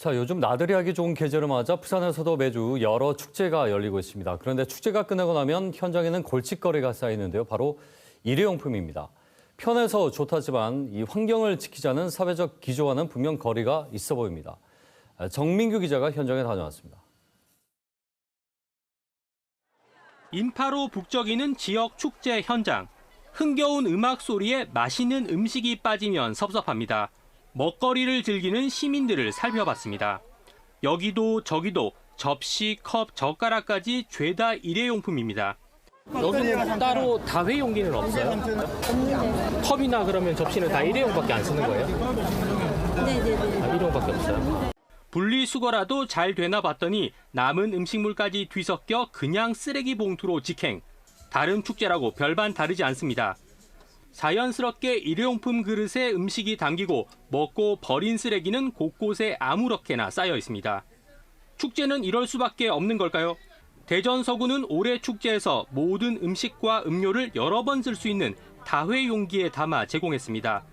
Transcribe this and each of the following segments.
자, 요즘 나들이 하기 좋은 계절을 맞아 부산에서도 매주 여러 축제가 열리고 있습니다. 그런데 축제가 끝나고 나면 현장에는 골칫거리가 쌓이는데요. 바로 일회용품입니다. 편해서 좋다지만 이 환경을 지키자는 사회적 기조와는 분명 거리가 있어 보입니다. 정민규 기자가 현장에 다녀왔습니다. 인파로 북적이는 지역 축제 현장. 흥겨운 음악 소리에 맛있는 음식이 빠지면 섭섭합니다. 먹거리를 즐기는 시민들을 살펴봤습니다. 여기도 저기도 접시, 컵, 젓가락까지 죄다 일회용품입니다. 여기는 따로 다회 용기는 없어요? 컵이나 그러면 접시는 다 일회용밖에 안 쓰는 거예요? 네네네. 아, 일회용밖에 없어요? 분리수거라도 잘 되나 봤더니 남은 음식물까지 뒤섞여 그냥 쓰레기 봉투로 직행. 다른 축제라고 별반 다르지 않습니다. 자연스럽게 일회용품 그릇에 음식이 담기고 먹고 버린 쓰레기는 곳곳에 아무렇게나 쌓여 있습니다. 축제는 이럴 수밖에 없는 걸까요? 대전 서구는 올해 축제에서 모든 음식과 음료를 여러 번 쓸 수 있는 다회 용기에 담아 제공했습니다.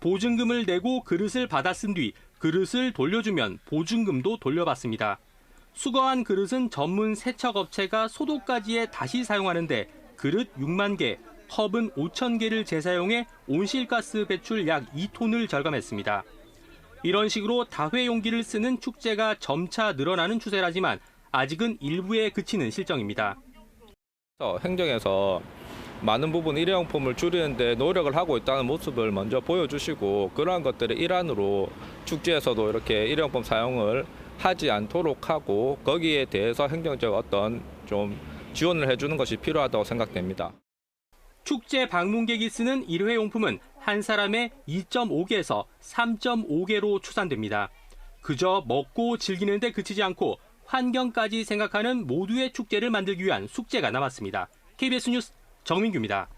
보증금을 내고 그릇을 받아 쓴 뒤 그릇을 돌려주면 보증금도 돌려받습니다. 수거한 그릇은 전문 세척업체가 소독까지에 다시 사용하는데 그릇 6만 개, 컵은 5천 개를 재사용해 온실가스 배출 약 2톤을 절감했습니다. 이런 식으로 다회 용기를 쓰는 축제가 점차 늘어나는 추세라지만 아직은 일부에 그치는 실정입니다. 어, 행정에서 많은 부분 일회용품을 줄이는데 노력을 하고 있다는 모습을 먼저 보여주시고 그러한 것들의 일환으로 축제에서도 이렇게 일회용품 사용을 하지 않도록 하고 거기에 대해서 행정적 어떤 좀 지원을 해주는 것이 필요하다고 생각됩니다. 축제 방문객이 쓰는 일회용품은 한 사람에 2.5개에서 3.5개로 추산됩니다. 그저 먹고 즐기는 데 그치지 않고 환경까지 생각하는 모두의 축제를 만들기 위한 숙제가 남았습니다. KBS 뉴스 정민규입니다.